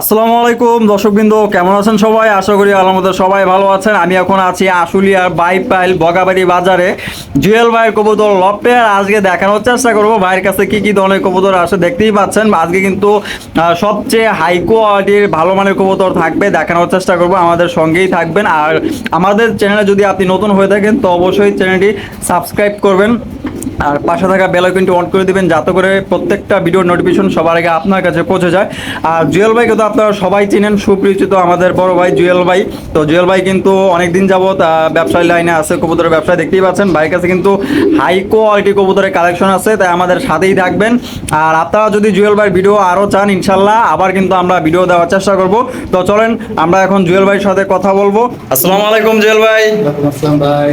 আসসালামু আলাইকুম, দর্শকবৃন্দ, কেমন আছেন সবাই? আশা করি আলহামদুলিল্লাহ সবাই ভালো আছেন। আমি এখন আছি আশুলিয়ার বাইপাইল বগাবাড়ি বাজারে। জুয়েল ভাইয়ের কবুতর লপে আর আজকে দেখানোর চেষ্টা করব ভাইয়ের কাছে কি কি ধরনের কবুতর আসে, দেখতেই পাচ্ছেন। আজকে কিন্তু সবচেয়ে হাই কোয়ালিটির ভালো মানের কবুতর থাকবে, দেখানোর চেষ্টা করব। আমাদের সঙ্গেই থাকবেন। আর আমাদের চ্যানেলে যদি আপনি নতুন হয়ে থাকেন, তো অবশ্যই চ্যানেলটি সাবস্ক্রাইব করবেন। আর পাশে থাকা বেল আইকনটি অন করে দিবেন যাতে করে প্রত্যেকটা ভিডিওর নোটিফিকেশন সবার আগে আপনার কাছে পৌঁছে যায়। আর জুয়েল ভাইকে তো আপনারা সবাই চিনেন সুপরিচিত আমাদের বড় ভাই জুয়েল ভাই। তো জুয়েল ভাই কিন্তু অনেক দিন যাবত আহ, ব্যবসায়ী লাইনে আছে কবুতরের ব্যবসায় দেখতেই পাচ্ছেন। ভাইয়ের কাছে কিন্তু হাই কোয়ালিটি কবুতরের কালেকশন আছে তাই আমাদের সাথেই থাকবেন। আর আপনারা যদি জুয়েল ভাইয়ের ভিডিও আরও চান ইনশাল্লাহ আবার কিন্তু আমরা ভিডিও দেওয়ার চেষ্টা করব। তো চলেন আমরা এখন জুয়েল ভাইয়ের সাথে কথা বলব। আসসালামু আলাইকুম জুয়েল ভাই।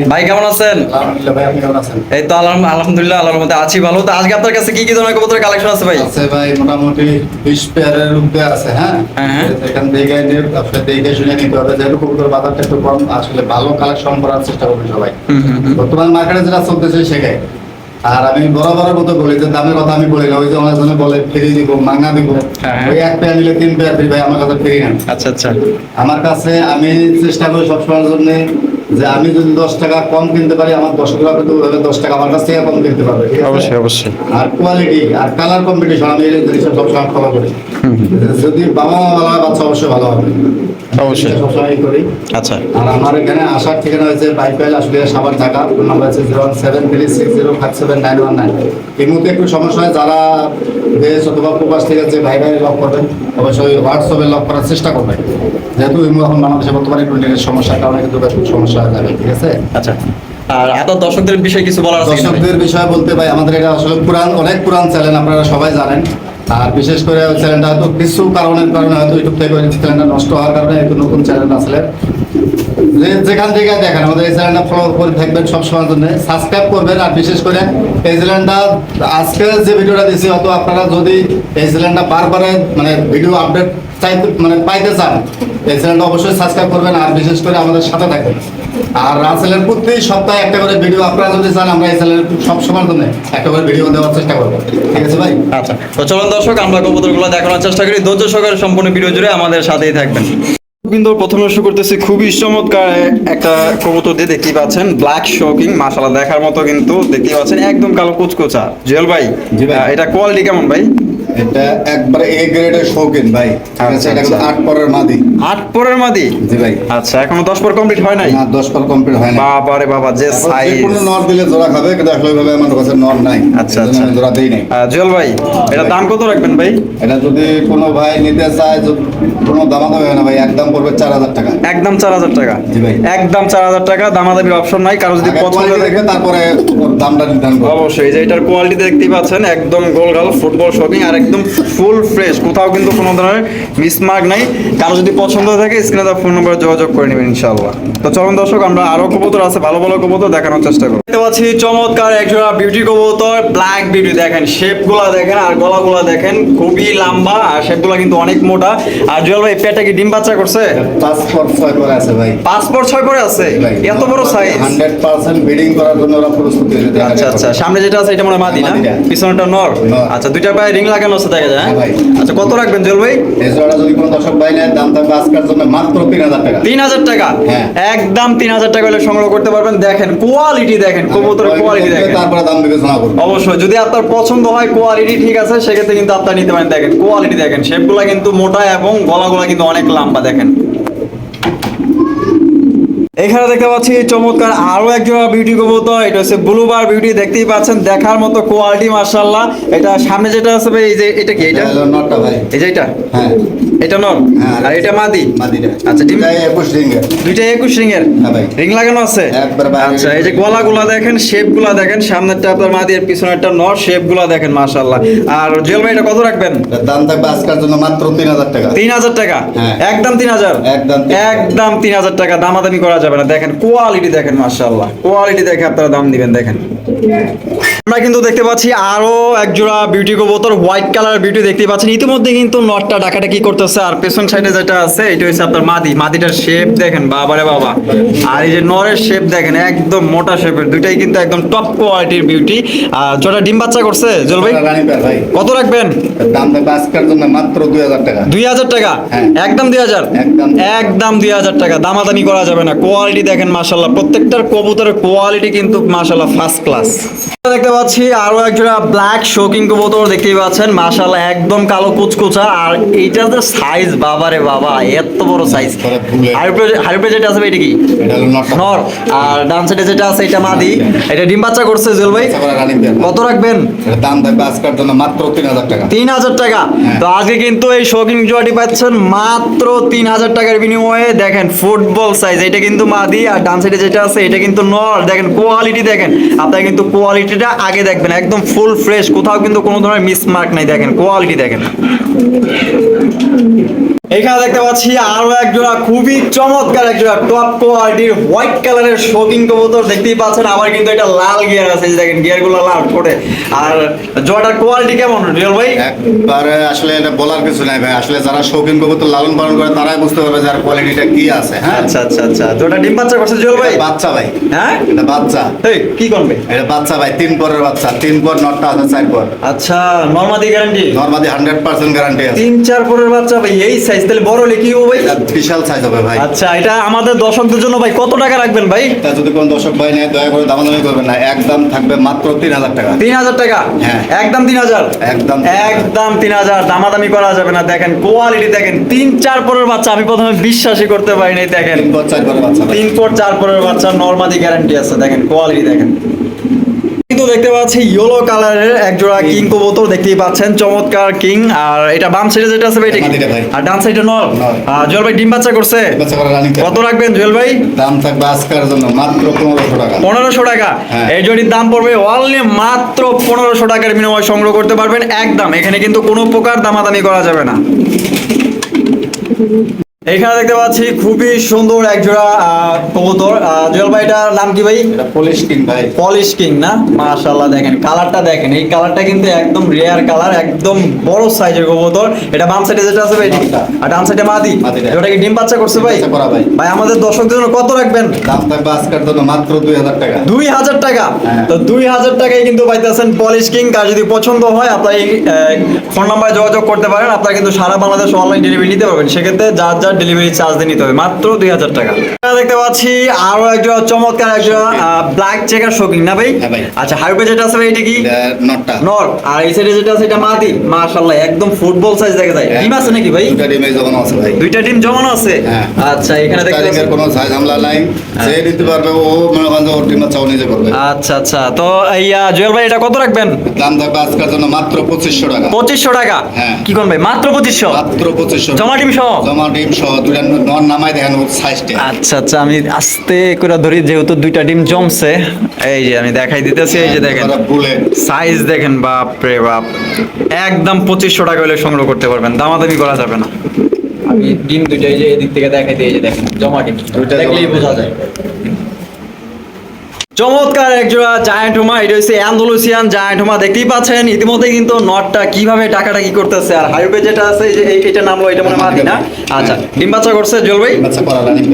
ভাই। কেমন আছেন? আলহামদুলিল্লাহ এই তো আলহাম- আলহামদুলিল্লাহ আল্লাহর মধ্যে আছি ভালো। তো আজকে আপনার কাছে কি কি ধরনের কবুতরের কালেকশন আছে ভাই? আছে ভাই মোটামুটি বিশ পেয়ারের উপরে আছে হ্যাঁ? হ্যাঁ, হ্যাঁ। এখান থেকে নিয়ে আপনার দেখে শুনে নিতে হবে যেহেতু কবুতর বাজারটা একটু কম আসলে ভালো কালেকশন করার চেষ্টা করবে সবাই। বর্তমান মার্কেটে যেটা চলতেছে সেটাই। আর আমি বরাবরের মতো বলি যে দামের কথা আমি বলি না ওই যে আমার জন্য বলে ফ্রি দিব মাঙ্গা দিব। হ্যাঁ। ওই এক পেয়ার নিলে তিন পেয়ার ফ্রি ভাই আমার কাছে ফ্রি নেন আচ্ছা আচ্ছা। আমার কাছে আমি চেষ্টা করি সবসময়ের জন্য যে আমি যদি দশ টাকা কম কিনতে পারি আমার দর্শকরা কিন্তু দশ টাকা আমার কাছ থেকে কম কিনতে পারবে অবশ্যই অবশ্যই। আর কোয়ালিটি আর কালার কম্পিটিশন আমি এই জিনিসটা সবসময় ফলো করি। যদি বাবা মা ভালো হয় বাচ্চা অবশ্যই ভালো হবে। অবশ্যই। সবসময় করি। আচ্ছা। আর আমার এখানে আসার ঠিকানা হয়েছে বাইপাইল আসলে সাবার ঢাকা ফোন নাম্বার হচ্ছে zero one seven three six zero five seven nine one nine এই মুহূর্তে একটু সমস্যা হয় যারা দেশ অথবা প্রবাস থেকে যে ভাই ভাই লক করবেন অবশ্যই হোয়াটসঅ্যাপে লক করার চেষ্টা করবেন। যেহেতু এখন বাংলাদেশে বর্তমানে একটু নেটের সমস্যার কারণে কিন্তু একটু সমস্যা হয়ে যাবে ঠিক আছে? আচ্ছা আর আপনার দর্শকদের বিষয়ে কিছু বলার? দর্শকদের বিষয়ে বলতে ভাই আমাদের এটা আসলে পুরান অনেক পুরান চ্যানেল আপনারা সবাই জানেন। আর বিশেষ করে চ্যানেলটা হয়তো কিছু কারণের কারণে হয়তো ইউটিউব থেকে চ্যানেলটা নষ্ট হওয়ার কারণে একটু নতুন চ্যানেল আসলে যেখান থেকে দেখেন, আমাদের এই চ্যানেলটা ফলো করে থাকবেন সবসময়ের জন্য। সাবস্ক্রাইব করবেন, আর বিশেষ করে এই চ্যানেলটা আজকে যে ভিডিওটা দিয়েছি হয়তো আপনারা যদি এই চ্যানেলটা বারবারে মানে ভিডিও আপডেট চাইতে মানে পাইতে চান, এই চ্যানেলটা অবশ্যই সাবস্ক্রাইব করবেন, আর বিশেষ করে আমাদের সাথে থাকবেন। আর রাসেলের প্রতি সপ্তাহে একটা করে ভিডিও আপনারা যদি চান, আমরা এই চ্যানেলের সব সময়ের জন্য একটা করে ভিডিও দেওয়ার চেষ্টা করব। ঠিক আছে ভাই? আচ্ছা তো চলুন দর্শক, আমরা কবুতরগুলো দেখানোর চেষ্টা করি। ধৈর্য সহকারে সম্পূর্ণ ভিডিও জুড়ে আমাদের সাথেই থাকবেন। কিন্তু প্রথমে শুরু করতেছি। খুবই চমৎকার একটা কবুতর দিয়ে দেখতেই পাচ্ছেন। ব্ল্যাক শকিং মাশাআল্লাহ দেখার মতো কিন্তু দেখতে পাচ্ছেন। একদম কালো কুচকুচা। জুয়েল ভাই জি ভাই। এটা কোয়ালিটি কেমন ভাই? এটা একবারে এ গ্রেডের শৌখিন ভাই। ঠিক আছে আচ্ছা, এটা আচ্ছা। আট পরের মাদি। আট পরের মাদি? জি ভাই। আচ্ছা এখনও দশ পর কমপ্লিট হয় নাই? না দশ পর কমপ্লিট হয় না বাবা রে বাবা যে সাইজ কোনো নর দিলে জোড়া খাবে কিন্তু আসলে ওইভাবে আমার কাছে নর নাই। আচ্ছা, আচ্ছা। জোড়া দেই নাই। জুয়েল ভাই এটা দাম কত রাখবেন ভাই? এটা যদি কোনো ভাই নিতে চায় কোনো দামাদামি না ভাই একদম পড়বে চার হাজার টাকা। একদম চার হাজার টাকা? জি ভাই। একদম চার হাজার টাকা দামাদামির অপশন নাই কারও যদি পছন্দ দেখে তারপরে দামটা নির্ধারণ অবশ্যই যে এটার কোয়ালিটি দেখতেই পাচ্ছেন একদম গোল গাল ফুটবল শপিং আর একদম ফুল ফ্রেশ কোথাও কিন্তু কোনো ধরনের মিসমার্ক নাই। কারও যদি পছন্দ থাকে স্ক্রিনে তার ফোন নম্বরে যোগাযোগ করে নেবেন ইনশাআল্লাহ। তো চলুন দর্শক আমরা আরও কবুতর আছে ভালো ভালো কবুতর দেখানোর চেষ্টা করব। দেখতে পাচ্ছি চমৎকার একজোড়া বিউটি কবুতর ব্ল্যাক বিউটি দেখেন শেপগুলো দেখেন আর গলাগুলো দেখেন খুবই লম্বা আর শেপগুলো কিন্তু অনেক মোটা। আর জুয়েল ভাই পেটটা কি ডিম বাচ্চা করছে? পাসপোর্ট ছয় করে আছে ভাই। পাসপোর্ট ছয় পরে আছে? এত বড় সাইজ হান্ড্রেড পার্সেন্ট বিডিং করার জন্য ওরা প্রস্তুতি আচ্ছা আচ্ছা সামনে যেটা আছে এটা মনে হয় মাদি না। পিছনেটা নর? নর। আচ্ছা দুইটা পায়ে রিং লাগানো দেখা যায় হ্যাঁ? আচ্ছা কত রাখবেন জল ভাই? এই জোড়াটা যদি কোনো দর্শক ভাই নেয় দাম থাকবে আজকের জন্য মাত্র তিন হাজার টাকা। তিন হাজার টাকা? হ্যাঁ। একদম তিন হাজার টাকা হলে সংগ্রহ করতে পারবেন। দেখেন কোয়ালিটি দেখেন কবুতরের কোয়ালিটি দেখেন। তারপরে দাম বিবেচনা করব। অবশ্যই যদি আপনার পছন্দ হয় কোয়ালিটি ঠিক আছে সেক্ষেত্রে কিন্তু আপনার নিতে পারেন। দেখেন কোয়ালিটি দেখেন। শেপগুলা কিন্তু মোটা এবং গলাগুলা কিন্তু অনেক লম্বা দেখেন। এখানে দেখতে পাচ্ছি চমৎকার আরও একজন বিউটি কবুতর। এটা হচ্ছে ব্লুবার বিউটি দেখতেই পাচ্ছেন দেখার মতো কোয়ালিটি মার্শাল্লাহ এটা সামনে যেটা আছে ভাই এই যে এটা কি এটা? এটা নটটা ভাই। এই যে এটা? হ্যাঁ। এটা নর? হ্যাঁ, আর এটা মাদি? মাদিটা। আচ্ছা, ডিম- একুশ রিঙ্গের। দুইটা একুশ রিং এর হ্যাঁ ভাই। রিং লাগানো আছে? আচ্ছা এই যে গলাগুলা দেখেন শেপগুলা দেখেন সামনেরটা আপনার মাদি আর পিছনেরটা নর শেপগুলা দেখেন মাশাল্লাহ আর জুয়েল ভাই এটা কত রাখবেন? দাম থাকবে আজকের জন্য মাত্র তিন হাজার টাকা। তিন হাজার টাকা? হ্যাঁ। একদম তিন হাজার? একদম একদম তিন হাজার টাকা দামাদামি করা যাবে না। দেখেন কোয়ালিটি দেখেন মাশাল্লাহ কোয়ালিটি দেখে আপনারা দাম দিবেন দেখেন। আমরা কিন্তু দেখতে পাচ্ছি আরও এক জোড়া বিউটি কবুতর হোয়াইট কালার বিউটি দেখতে পাচ্ছেন। ইতিমধ্যে কিন্তু নটটা ডাকাটা কি করতেছে আর পেছন সাইডে যেটা আছে এটা হচ্ছে আপনার মাদি। মাদিটার শেপ দেখেন বাবারে বাবা। আর এই যে নরের শেপ দেখেন একদম মোটা শেপের দুইটাই কিন্তু একদম টপ কোয়ালিটির বিউটি আর জোড়া ডিম বাচ্চা করছে জল ভাই? কত রাখবেন? দাম আজকের জন্য মাত্র দুই হাজার টাকা। দুই হাজার টাকা? হ্যাঁ। একদম দুই হাজার? একদম। একদম দুই হাজার টাকা। দামাদামি করা যাবে না। কোয়ালিটি দেখেন মাসাল্লাহ প্রত্যেকটার কবুতরের কোয়ালিটি কিন্তু মাসাল্লাহ ফার্স্ট ক্লাস দেখতে পাচ্ছি আরও একটা ব্ল্যাক শোকিং কবুতর দেখতেই পাচ্ছেন। মাসাল্লাহ একদম কালো কুচকুচা। আর এইটার যে সাইজ বাবারে বাবা এত বড় সাইজ। হাইব্রিড যেটা আছে এটা কি? এটা নর। আর ডান সাইডে যেটা আছে এটা মাদি। এটা ডিম বাচ্চা করছে জুয়েল ভাই। কত রাখবেন? দাম থাকবে আজকের জন্য মাত্র তিন হাজার টাকা। তিন হাজার টাকা। হ্যাঁ। তো আজকে কিন্তু এই শৌখিন জোয়াটি পাচ্ছেন মাত্র তিন হাজার টাকার বিনিময়ে। দেখেন ফুটবল সাইজ এটা কিন্তু মাদি। আর ডান সাইডে যেটা আছে এটা কিন্তু নর। দেখেন কোয়ালিটি দেখেন। আপনারা কিন্তু কোয়ালিটিটা আগে দেখবেন একদম ফুল ফ্রেশ কোথাও কিন্তু কোনো ধরনের মিসমার্ক নাই দেখেন কোয়ালিটি দেখেন। এখানে দেখতে পাচ্ছি আরও এক জোড়া খুবই চমৎকার এক জোড়া টপ কোয়ালিটির হোয়াইট কালারের শোকিং কবুতর দেখতেই পাচ্ছেন। আবার কিন্তু এটা লাল গিয়ার আছে দেখেন গিয়ারগুলো লাল করে আর জোড়াটার কোয়ালিটি কেমন রিয়েল ভাই? একবারে আসলে এটা বলার কিছু নাই ভাই। আসলে যারা শৌখিন কবুতর লালন পালন করে তারাই বুঝতে পারবে যার কোয়ালিটিটা কি আছে হ্যাঁ? আচ্ছা আচ্ছা আচ্ছা। জোড়া ডিম বাচ্চা করছে জুয়েল ভাই? বাচ্চা ভাই। হ্যাঁ? এটা বাচ্চা। এই কি করবে? এটা বাচ্চা ভাই তিন পরের বাচ্চা। তিন পর নটটা আছে চার পর। আচ্ছা নর্মাদি গ্যারান্টি হান্ড্রেড পার্সেন্ট গ্যারান্টি আছে। তিন চার পরের বাচ্চা ভাই এই সাইজ তাহলে বড় হলে কি হবে? ভাই বিশাল সাইজ হবে ভাই। আচ্ছা এটা আমাদের দর্শকদের জন্য ভাই কত টাকা রাখবেন ভাই? তা যদি কোনো দর্শক ভাই নেয় দয়া করে দামাদামি করবেন না। একদম থাকবে মাত্র তিন হাজার টাকা। তিন হাজার টাকা? হ্যাঁ। একদম তিন হাজার? একদম একদম তিন হাজার। দামাদামি করা যাবে না। দেখেন কোয়ালিটি দেখেন তিন চার পরের বাচ্চা। আমি প্রথমে বিশ্বাসই করতে পারিনি দেখেন। তিন পর চার পরের বাচ্চা তিন কোট চার পরের বাচ্চা নর্মাদি গ্যারান্টি আছে। দেখেন কোয়ালিটি দেখেন। কিন্তু দেখতে পাচ্ছি ইয়েলো কালারের এক জোড়া কিং কবুতর দেখতেই পাচ্ছেন চমৎকার কিং আর এটা বাম সাইডে যেটা আছে ভাই এটা কি? আর ডান সাইডে নর? নর। আর জুয়েল ভাই ডিম বাচ্চা করছে? কত রাখবেন জুয়েল ভাই? দাম থাকবে আজকের জন্য মাত্র পনেরোশো টাকা। পনেরোশো টাকা। হ্যাঁ। এই জটির দাম পড়বে অনলি মাত্র পনেরোশো টাকার বিনিময়ে সংগ্রহ করতে পারবেন একদম। এখানে কিন্তু কোনো প্রকার দামাদামি করা যাবে না। এখানে দেখতে পাচ্ছি খুবই সুন্দর এক জোড়া কবুতর। আহ, জুয়েল ভাই এটার নাম কি ভাই? পলিশ কিং ভাই। পলিশ কিং না? মাশাআল্লাহ দেখেন কালারটা দেখেন। এই কালারটা কিন্তু একদম রেয়ার কালার একদম বড় সাইজের কবুতর। এটা বাম সাইডে যেটা আছে ভাই। আর ডান সাইডে মাদি। ওটা কি ডিম বাচ্চা করছে ভাই? ভাই। ভাই আমাদের দর্শকদের জন্য কত রাখবেন? দাম থাকবে আজকের জন্য মাত্র দুই হাজার টাকা। দুই হাজার টাকা? হ্যাঁ। তো দুই হাজার টাকায় কিন্তু পাইতেছেন পলিশ কিং কার যদি পছন্দ হয় আপনার এই ফোন নাম্বারে যোগাযোগ করতে পারেন। আপনারা কিন্তু সারা বাংলাদেশ অনলাইন ডেলিভারি নিতে পারবেন। সেক্ষেত্রে যার যার ডেলিভারি চার্জ দিয়ে নিতে হবে মাত্র দুই হাজার টাকা। দেখতে পাচ্ছি আরও একজন চমৎকার একজন ব্ল্যাক চেকার শোকিং না ভাই? হ্যাঁ আচ্ছা হাইওয়ে যেটা আছে ভাই এটা কি? নটটা। নর আর এই সাইডে যেটা আছে এটা মাদি মাশাআল্লাহ একদম ফুটবল সাইজ দেখা যায়। ডিম আছে নাকি ভাই? দুটা ডিমে যখন আছে ভাই। দুইটা ডিম জমানো আছে? হ্যাঁ। আচ্ছা এখানে দেখতে পাচ্ছি কোনো ঝাই ঝামেলা নাই। যে দিতে পারবে ও মনে করেন ওর ডিম বাচ্চাও নিজে করবে। আচ্ছা আচ্ছা। তো আহ, জুয়েল ভাই এটা কত রাখবেন? দাম থাকবে আজকের জন্য মাত্র পঁচিশশো টাকা। পঁচিশশো টাকা? হ্যাঁ। কি কোন ভাই? মাত্র পঁচিশশো? মাত্র পঁচিশশো জমা ডিম সহ? জমা ডিম সহ। দুটা নন নামাই দেখেন ওর সাইজটা আচ্ছা আচ্ছা আমি আস্তে করে ধরি যেহেতু দুইটা ডিম জমছে এই যে আমি দেখাই দিতেছি এই যে দেখেন। বুলেট সাইজ দেখেন বাপ রে বাপ। একদম পঁচিশশো টাকা হলে সংগ্রহ করতে পারবেন দামাদামি করা যাবে না। আমি ডিম দুইটা এই যে এদিক থেকে দেখাই দিয়ে যে দেখেন জমা ডিম। দুইটা দেখলেই বোঝা যায়। চমৎকার একজোড়া জায়ান্ট হুমা এটা হচ্ছে অ্যান্ডালুসিয়ান জায়ান্ট হুমা দেখতেই পাচ্ছেন। ইতিমধ্যে কিন্তু নটটা কীভাবে টাকাটা কি করতেছে আর হাইওয়ে যেটা আছে এই যে এটা নামলো এটা মনে মাটি না? আচ্ছা ডিম বাচ্চা করছে জল ভাই?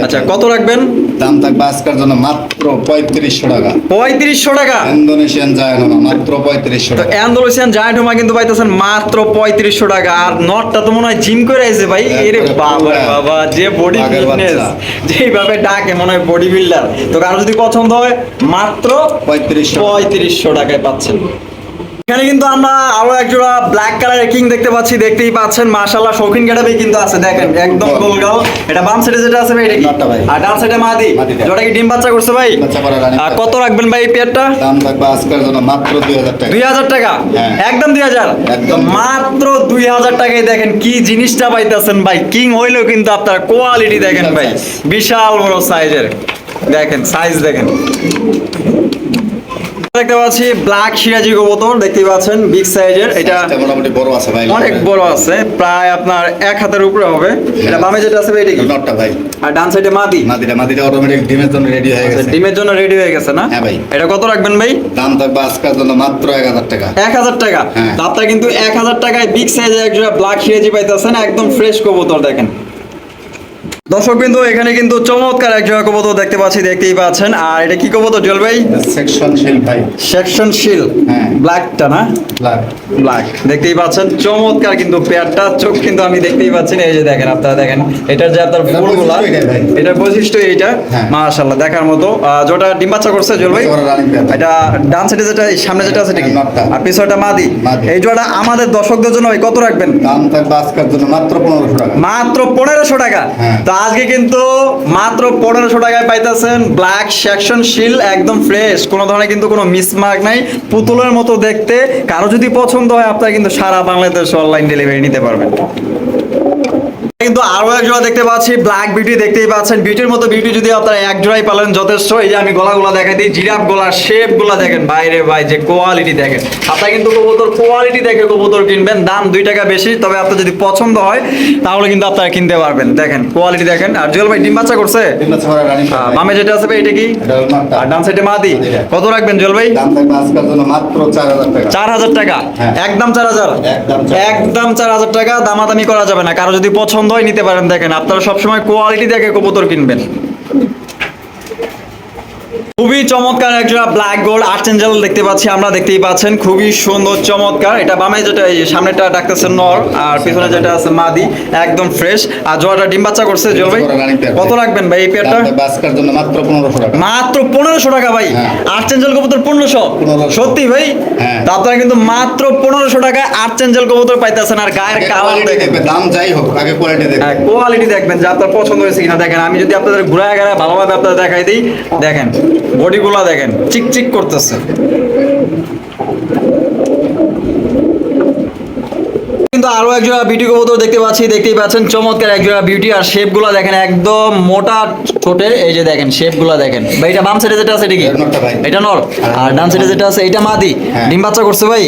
আচ্ছা কত রাখবেন? দাম থাকবে আজকের জন্য মাত্র পঁয়ত্রিশশো টাকা। পঁয়ত্রিশশো টাকা। ইন্দোনেশিয়ান যায় না মাত্র পঁয়ত্রিশশো টাকা। অ্যান্ডালুসিয়ান জায়ান্ট হুমা কিন্তু পাইতেছেন মাত্র পঁয়ত্রিশশো টাকা আর নটটা তো মনে হয় জিম করে আইছে ভাই। এরে বাবা বাবা যে বডি ফিটনেস। যেইভাবে ডাকে মনে হয় বডি বিল্ডার তো কারও যদি পছন্দ হয় মাত্র পঁয়ত্রিশশো টাকায় পাচ্ছেন। এখানে কিন্তু আমরা আরও এক জোড়া ব্ল্যাক কালারের কিং দেখতে পাচ্ছি দেখতেই পাচ্ছেন। মাশাআল্লাহ শৌখিন গেটাবে কিন্তু আছে দেখেন একদম গোলগাল এটা বাম সাইডে যেটা আছে ভাই এটা কি। আর ডান সাইডে মাদি। যেটা কি ডিম বাচ্চা করছে ভাই? আর কত রাখবেন ভাই এই পেয়ারটা দাম থাকবে আজকের জন্য মাত্র দুই হাজার টাকা। দুই হাজার টাকা? হ্যাঁ। একদম দুই হাজার? একদম। মাত্র দুই হাজার টাকায় দেখেন কি জিনিসটা পাইতেছেন ভাই। কিং হইলেও কিন্তু আপনার কোয়ালিটি দেখেন ভাই। বিশাল বড় সাইজের দেখেন সাইজ দেখেন। দেখতে পাচ্ছি ব্ল্যাক সিরাজি কবুতর দেখতেই পাচ্ছেন বিগ সাইজের এটা মোটামুটি বড় আছে ভাই অনেক বড় আছে প্রায় আপনার এক হাতের উপরে হবে। এটা বামে যেটা আছে এটা কি? নটটা ভাই। আর ডান সাইডে মাদি। মাদিটা মাদিটা অটোমেটিক ডিমের জন্য রেডি হয়ে আচ্ছা, গেছে। ডিমের জন্য রেডি হয়ে গেছে না? হ্যাঁ ভাই। এটা কত রাখবেন ভাই? দাম থাকবে আজকের জন্য মাত্র এক হাজার টাকা। এক হাজার টাকা? হ্যাঁ। তো আপনারা কিন্তু এক হাজার টাকায় বিগ সাইজের একজোড়া ব্ল্যাক সিরাজি পাইতেছেন একদম ফ্রেশ কবুতর দেখেন। দর্শক বিন্দু এখানে কিন্তু চমৎকার এক জোড়া কবুতর দেখতে পাচ্ছি দেখতেই পাচ্ছেন। আর এটা কি কবুতর জল ভাই? সেকশন শিল ভাই। সেকশন শিল হ্যাঁ। ব্ল্যাকটা না? ব্ল্যাক ব্ল্যাক দেখতেই পাচ্ছেন চমৎকার কিন্তু পেয়ারটা চোখ কিন্তু আমি দেখতেই পাচ্ছি এই যে দেখেন আপনারা দেখেন এটার যে আপনার ফুলগুলা। এটার বৈশিষ্ট্য এইটা হ্যাঁ। মাশাআল্লাহ দেখার মতো। যেটা ডিম বাচ্চা করছে জল ভাই। এটা ডান সাইডে যেটা সামনে যেটা আছে এটা হ্যাঁ, আর পিছনটা মাদি। এই জোড়া আমাদের দর্শকদের জন্য কত রাখবেন? দাম থাকবে আজকের জন্য মাত্র পনেরোশো টাকা। মাত্র পনেরোশো টাকা। হ্যাঁ। তো আজকে কিন্তু মাত্র পনেরোশো টাকায় পাইতেছেন ব্ল্যাক সেকশন শিল একদম ফ্রেশ কোনো ধরনের কিন্তু কোনো মিসমার্ক নাই। পুতুলের মতো দেখতে। কারও যদি পছন্দ হয়, আপনারা কিন্তু সারা বাংলাদেশ অনলাইন ডেলিভারি নিতে পারবেন। কিন্তু আরও এক জোড়া দেখতে পাচ্ছি ব্ল্যাক বিউটি দেখতেই পাচ্ছেন। বিউটির মতো বিউটি যদি আপনারা এক জোড়াই পালেন যথেষ্ট। এই যে আমি গলাগুলা দেখাই দিই জিরাফ গলার শেপগুলা দেখেন। বাইরে ভাই যে কোয়ালিটি দেখেন। আপনারা কিন্তু কবুতর কোয়ালিটি দেখে কবুতর কিনবেন দাম দুই টাকা বেশি তবে আপনার যদি পছন্দ হয় তাহলে কিন্তু আপনারা কিনতে পারবেন। দেখেন কোয়ালিটি দেখেন। আর জুয়েল ভাই ডিম বাচ্চা করছে? বামে যেটা আছে ভাই এটা কি। আর ডান সাইডে মাদি। কত রাখবেন জুয়েল ভাই? চার হাজার টাকা। হ্যাঁ। একদম চার হাজার। একদম চার হাজার টাকা দামাদামি করা যাবে না। কারও যদি পছন্দ হয় নিতে পারেন দেখেন আপনারা সবসময় কোয়ালিটি দেখে কবুতর কিনবেন। খুবই চমৎকার একজোড়া ব্ল্যাক গোল্ড আর্চেঞ্জেল দেখতে পাচ্ছি আমরা দেখতেই পাচ্ছেন। খুবই সুন্দর চমৎকার। এটা বামে যেটা সামনেটা ডাকতেছে নর আর পিছনে যেটা আছে মাদি একদম ফ্রেশ আর জোড়াটা ডিম বাচ্চা করছে জল ভাই। কত রাখবেন ভাই এই পেয়ারটা আজকের জন্য মাত্র পনেরোশো টাকা। মাত্র পনেরোশো টাকা ভাই। হ্যাঁ। আর্চেঞ্জেল কবুতর পনেরোশো। 1500 সত্যি ভাই? হ্যাঁ। আপনারা কিন্তু মাত্র পনেরোশো টাকায় আর্চেঞ্জেল কবুতর পাইতেছেন আর গায়ের কালার quality দেখেন। দেখবে, দাম যাই হোক আগে কোয়ালিটি দেখবে। হ্যাঁ কোয়ালিটি দেখবেন যে আপনার পছন্দ হয়েছে কিনা। দেখেন আমি যদি আপনাদের ঘুরায় গেলে ভালোভাবে আপনাদের দেখাই দিই। দেখেন বডিগুলা দেখেন চিকচিক করতেছে। কিন্তু আরও একজোড়া বিউটি কবুতর দেখতে পাচ্ছি দেখতেই পাচ্ছেন চমৎকার একজোড়া বিউটি আর শেপগুলো দেখেন একদম মোটা ছোটে এই যে দেখেন শেপগুলো দেখেন। ভাই এটা বাম সাইডে যেটা আছে এটা কি? এটা নর? আর ডান সাইডে যেটা আছে এটা মাদি? হ্যাঁ। ডিম বাচ্চা করছে ভাই?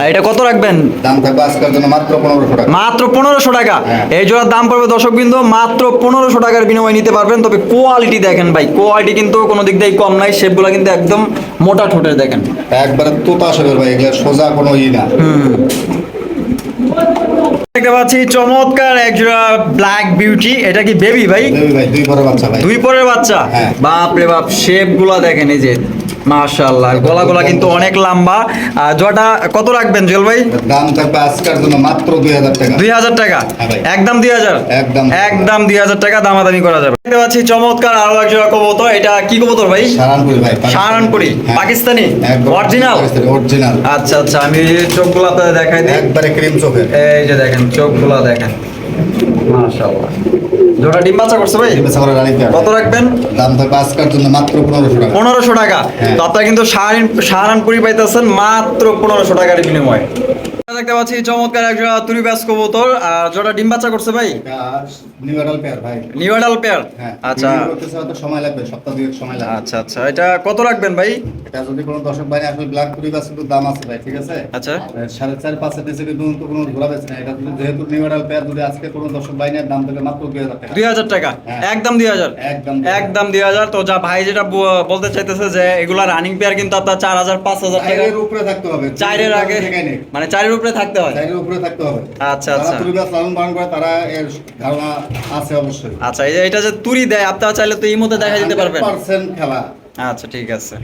আর এটা কত রাখবেন? দাম থাকবে আজকের জন্য মাত্র পনেরোশো টাকা। মাত্র পনেরোশো টাকা। হ্যাঁ। এই জোড়ার দাম পড়বে দর্শক বিন্দু মাত্র পনেরোশো টাকার বিনিময়ে নিতে পারবেন। তবে কোয়ালিটি দেখেন ভাই কোয়ালিটি কিন্তু কোনো দিক দিয়ে কম নাই। শেপগুলো কিন্তু একদম মোটা ঠোঁটের দেখেন। একবারে তোতা আসবে ভাই এগুলো সোজা কোনো ই না। দেখতে পাচ্ছি চমৎকার একজোড়া ব্ল্যাক বিউটি এটা কি বেবি ভাই? দেবী দুই বড় বাচ্চা ভাই। দুই পরের বাচ্চা? হ্যাঁ। বাপ রে বাপ শেপগুলা দেখেন এই যে। মাশাআল্লাহ গলা গলা কিন্তু অনেক লম্বা। আর কত রাখবেন জল ভাই? দাম থাকবে আজকের জন্য মাত্র দুই হাজার টাকা। দুই হাজার টাকা? হ্যাঁ একদম দুই হাজার? একদম। একদম দুই হাজার টাকা দামাদামি করা যাবে। দেখতে পাচ্ছি চমৎকার আরও এক জোড়া কবুতর। এটা কি কবুতর ভাই? সারানপুরি ভাই সাহারানপুরি হ্যাঁ। পাকিস্তানি? অরিজিনাল অরিজিনাল আচ্ছা আচ্ছা আমি চোখগুলো আপনাদের দেখাই দিই। একবারে ক্রিম চোখের। এই যে দেখেন চোখগুলো দেখেন। মাশাআল্লাহ। জোড়া ডিম বাচ্চা করছে ভাই। কত রাখবেন? দাম থাকবে আজকের জন্য মাত্র পনেরোশো টাকা। পনেরোশো টাকা। হ্যাঁ। তো আপনারা কিন্তু সাহারান সাহারানপুরি পাইতেছেন মাত্র পনেরোশো টাকার বিনিময়ে। দেখতে পাচ্ছি চমৎকার তুরি ব্যাস কবুতর। আর জোড়া ডিম বাচ্চা করছে ভাই? পেয়ার ভাই। পেয়ার হ্যাঁ আচ্ছা। সময় লাগবে সপ্তাহ দুয়েক সময় লাগবে। আচ্ছা আচ্ছা। এটা কত রাখবেন ভাই? এটা যদি কোনো দর্শক ভাই আসলে ব্ল্যাক কিন্তু দাম আছে ভাই ঠিক আছে? আচ্ছা। সাড়ে চার পাঁচের নিচে কিন্তু তো কোনো ঘোরা বেছে না এটা যেহেতু পেয়ার যদি আজকে কোনো দর্শক ভাই নেয় দাম দেবে মাত্র দুই হাজার টাকা। দুই হাজার টাকা? হ্যাঁ। একদম দুই হাজার? একদম দুই হাজার। তো যা ভাই যেটা বলতে চাইতেছে যে এগুলা রানিং পেয়ার কিন্তু আপনার চার হাজার পাঁচ হাজার উপরে থাকতে হবে। চারের আগে মানে চারের উপরে থাকতে হয়? চাইরের উপরে থাকতে হবে। আচ্ছা, আচ্ছা। তুরি বাস লালন পালন করে তারা এর ধারণা আছে অবশ্যই। আচ্ছা এটা যে তুরি দেয় আপনারা চাইলে তো এই মধ্যে দেখা দিতে পারবেন। 100% খেলা। আচ্ছা ঠিক আছে।